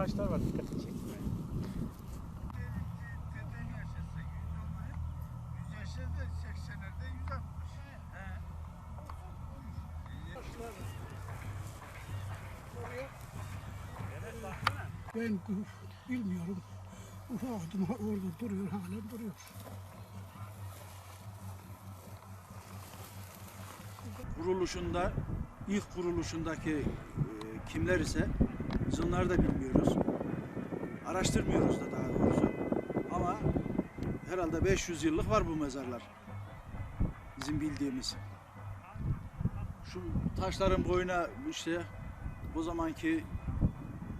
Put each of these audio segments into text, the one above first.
Taşlar var dikkatini çekti. Deden yaşasa 100 olur. 100 yaşasa 80'lerde 160. He. Ben bilmiyorum. Ufaktım orada duruyor halen duruyor. kuruluşunda ilk kuruluşundaki e, kimler ise biz onları da bilmiyoruz. Araştırmıyoruz da daha doğrusu. Ama herhalde 500 yıllık var bu mezarlar. Bizim bildiğimiz. Şu taşların boyuna işte o zamanki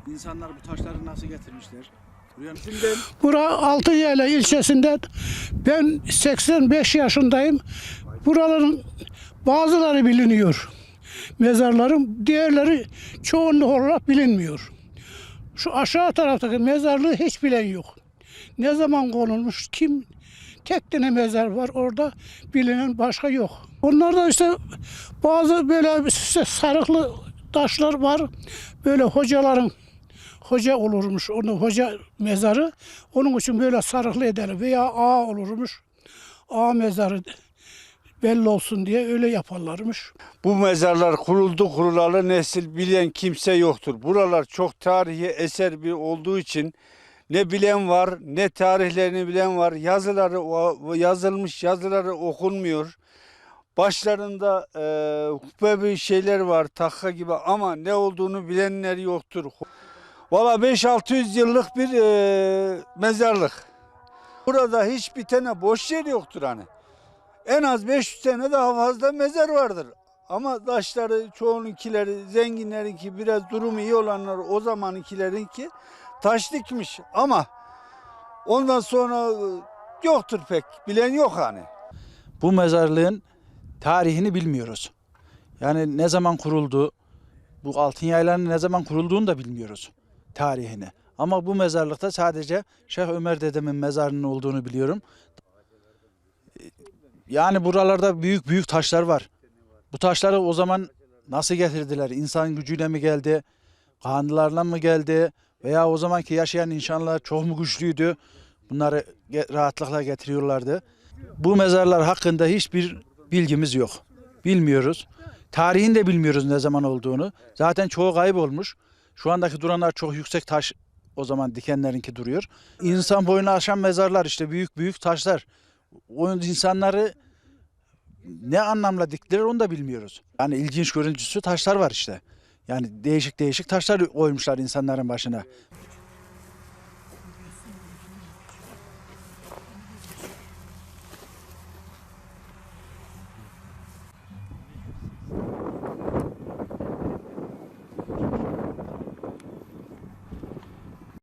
insanlar bu taşları nasıl getirmişler? Bura Altınyayla ilçesinde ben 85 yaşındayım. Buraların bazıları biliniyor. Mezarların diğerleri çoğunluk olarak bilinmiyor. Şu aşağı taraftaki mezarlığı hiç bilen yok. Ne zaman konulmuş, kim tek tane mezar var orada bilinen başka yok. Onlarda işte bazı böyle işte sarıklı taşlar var. Böyle hocaların hoca olurmuş. Onun hoca mezarı. Onun için böyle sarıklı ederler. Veya ağa olurmuş. Ağa mezarı belli olsun diye öyle yaparlarmış. Bu mezarlar kuruldu kurulalı nesil bilen kimse yoktur. Buralar çok tarihi eser bir olduğu için ne bilen var ne tarihlerini bilen var. Yazıları yazılmış yazıları okunmuyor. Başlarında e, kubbe bir şeyler var takka gibi ama ne olduğunu bilenler yoktur. Valla 5-600 yıllık bir e, mezarlık. Burada hiçbir tane boş yer yoktur hani. En az 500 tane daha fazla mezar vardır. Ama taşları çoğununkileri zenginlerinki biraz durumu iyi olanlar o zamankilerinki taş dikmiş ama ondan sonra e, yoktur pek bilen yok hani. bu mezarlığın tarihini bilmiyoruz. Yani ne zaman kuruldu, bu altın yaylanın ne zaman kurulduğunu da bilmiyoruz tarihini. Ama bu mezarlıkta sadece Şeyh Ömer dedemin mezarının olduğunu biliyorum. Yani buralarda büyük büyük taşlar var. Bu taşları o zaman nasıl getirdiler? İnsan gücüyle mi geldi? Kanlılarla mı geldi? Veya o zamanki yaşayan insanlar çok mu güçlüydü? Bunları rahatlıkla getiriyorlardı. Bu mezarlar hakkında hiçbir bilgimiz yok. Bilmiyoruz. Tarihini de bilmiyoruz ne zaman olduğunu. Zaten çoğu kaybolmuş. Şu andaki duranlar çok yüksek taş o zaman dikenlerinki duruyor. İnsan boyunu aşan mezarlar işte büyük büyük taşlar. O insanları ne anlamla diktiler onu da bilmiyoruz. Yani ilginç görüntüsü taşlar var işte. Yani değişik değişik taşlar koymuşlar insanların başına.